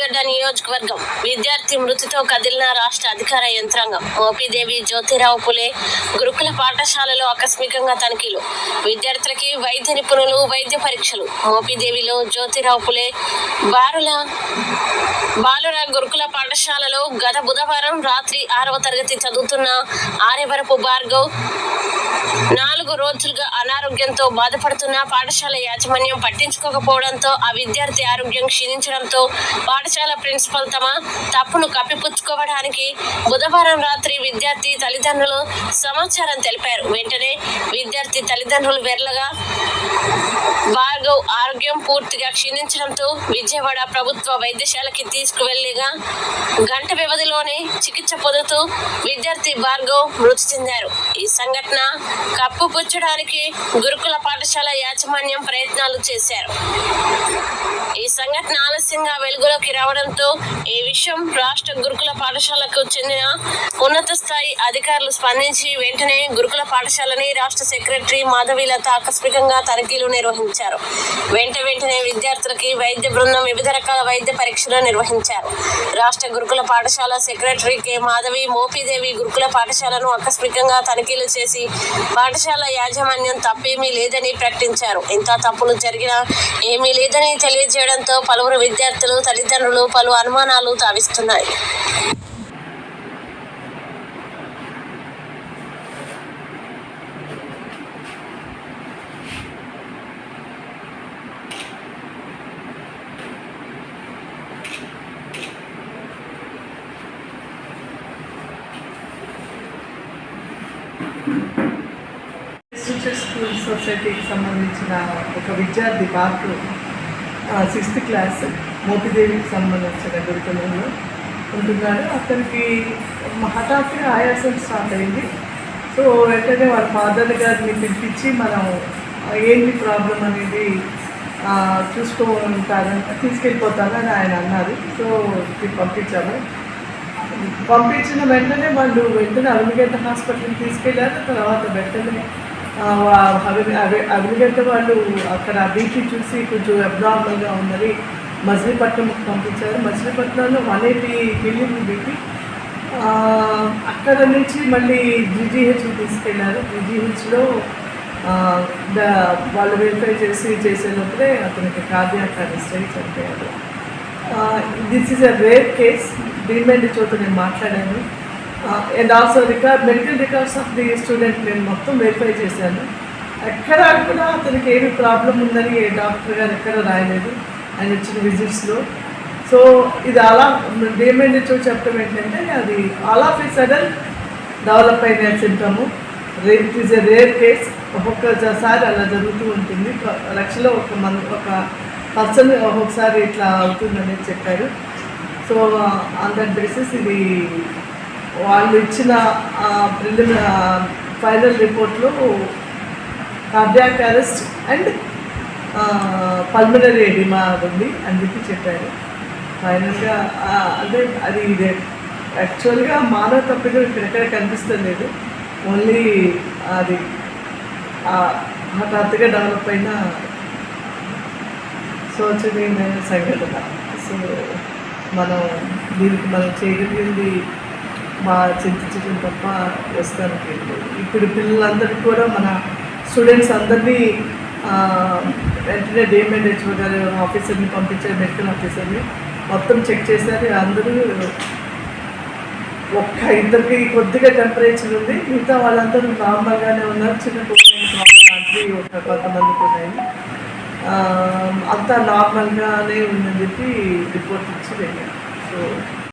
నియోజకవర్గం. విద్యార్థి మృతితో కదిలిన రాష్ట్ర అధికార యంత్రాంగం. మోపిదేవి జ్యోతిరావు పులే గురుకుల పాఠశాలలో ఆకస్మికంగా తనిఖీలు. విద్యార్థులకి వైద్య నిపుణులు వైద్య పరీక్షలు. మోపిదేవిలో జ్యోతిరావు పులే బారుల బాలుర గురుకుల పాఠశాలలో గత బుధవారం రాత్రి ఆరవ తరగతి చదువుతున్న ఆర్యవరపు భార్గవ్ నాలుగు రోజులుగా అనారోగ్యంతో బాధపడుతున్న పాఠశాల యాజమాన్యం పట్టించుకోకపోవడంతో ఆ విద్యార్థి ఆరోగ్యం క్షీణించడంతో పాఠశాల ప్రిన్సిపల్ తమ తప్పును కప్పిపుచ్చుకోవడానికి బుధవారం రాత్రి విద్యార్థి తల్లిదండ్రులు సమాచారం తెలిపారు. వెంటనే విద్యార్థి తల్లిదండ్రులు వెర్లగా భార్గవ్ ఆరోగ్యం పూర్తిగా క్షీణించడంతో విజయవాడ ప్రభుత్వ వైద్యశాలకి తీసుకువెళ్ళిగా గంట వ్యవధి వ్యవధిలోనే చికిత్స పొందుతూ విద్యార్థి భార్గవ్ మృతి చెందారు. ఈ సంఘటన కప్పుపుచ్చడానికి గురుకుల పాఠశాల యాజమాన్యం ప్రయత్నాలు చేశారు. ఈ సంఘటన ఆలస్యంగా వెలుగులోకి రావడంతో ఈ విషయం రాష్ట్ర గురుకుల పాఠశాలకు చెందిన ఉన్నత స్థాయి అధికారులు స్పందించి వెంటనే గురుకుల పాఠశాలని రాష్ట్ర సెక్రటరీ మాధవీలత ఆకస్మికంగా తనిఖీలు నిర్వహించారు. వెంట వెంటనే విద్యార్థులకి వైద్య బృందం వివిధ రకాల వైద్య పరీక్షలు నిర్వహించారు. రాష్ట్ర గురుకుల పాఠశాల సెక్రటరీ కె మాధవి మోపిదేవి గురుకుల పాఠశాలను ఆకస్మికంగా తనిఖీలు చేసి పాఠశాల యాజమాన్యం తప్పేమీ లేదని ప్రకటించారు. ఎంత తప్పులు జరిగినా ఏమీ లేదని తెలియజేయడంతో పలువురు విద్యార్థులు తల్లిదండ్రులు పలు అనుమానాలు తావిస్తున్నాయి టీచర్ స్కూల్ సొసైటీకి సంబంధించిన ఒక విద్యార్థి బాబు సిక్స్త్ క్లాస్ మోపిదేవికి సంబంధించిన గురుకులంలో ఉంటున్నాడు. అతనికి హఠాత్తుగా ఆయాసం స్టార్ట్ అయింది. సో వెంటనే వాళ్ళ ఫాదర్ గారిని పిలిపించి మనం ఏంటి ప్రాబ్లం అనేది చూసుకోమంటారని తీసుకెళ్ళిపోతానని ఆయన అన్నారు. సో ఇది పంపించాము. పంపించిన వెంటనే వాళ్ళు వెంటనే అవినిగడ్డ హాస్పిటల్కి తీసుకెళ్ళారు తర్వాత వెంటనే ఆ, అవి- అవి- వాళ్ళు అక్కడ బీపీ చూసి కొంచెం అబ్నార్మల్గా ఉందని మచిలీపట్నంకి పంపించారు. మచిలీపట్నంలో వన్ ఎయిటీ వెళ్ళింది బీపీ. అక్కడ నుంచి మళ్ళీ జీజీహెచ్కి తీసుకెళ్ళారు జీజీహెచ్లో వాళ్ళు వెరిఫై చేసి చేసే లోపలే అతనికి కార్డియాక్ అరెస్ట్ అయ్యి చనిపోయారు this is a rare case డిమెండ్ చోట నేను మాట్లాడాను. And also record medical records of the student నేను మొత్తం వెరిఫై చేశాను. ఎక్కడ కూడా అతనికి ఏమి ప్రాబ్లం ఉందని ఏ డాక్టర్ గారు ఎక్కడ రాయలేదు. ఆయన వచ్చిన విజిట్స్లో సో ఇది అలా డిమెండ్ చోటు చెప్పడం ఏంటంటే అది all of a sudden develop అయిన రే it is a rare case ఒక్కొక్కసారి అలా జరుగుతూ ఉంటుంది. లక్షలో ఒక మన ఒక పర్సన్ ఒక్కొక్కసారి ఇట్లా అవుతుందని చెప్పారు. సో ఆన్ దట్ బేసిస్ ఇది వాళ్ళు ఇచ్చిన ప్రిలిమ్ ఫైనల్ రిపోర్ట్లో cardiac arrest and pulmonary oedema ఉంది అని చెప్పి చెప్పారు. ఫైనల్గా అదే అది ఇదే. యాక్చువల్గా మానవ తప్పిదం ఇక్కడెక్కడ కనిపిస్తలేదు. ఓన్లీ అది హఠాత్తుగా డెవలప్ అయిన శోచనీయమైన సంఘటన సో మనం దీనికి మనం చేయగలిగింది మా చింతించడం తప్ప ప్రస్తుతానికి ఇప్పుడు పిల్లలందరికీ కూడా మన స్టూడెంట్స్ అందరినీ వెంటనే డిఎంఎడ్ హెచ్ఓ గారు ఆఫీసర్ని పంపించారు మెడికల్ ఆఫీసర్ని. మొత్తం చెక్ చేశారు. అందరూ ఒక్క ఇద్దరికి కొద్దిగా టెంపరేచర్ ఉంది. మిగతా వాళ్ళందరూ నార్మల్గానే ఉన్నారు. చిన్న పిల్లలు ఒక కొంతమందికి ఉన్నాయి. అంతా నార్మల్గానే ఉందని చెప్పి రిపోర్ట్ ఇచ్చి వెళ్ళాను. సో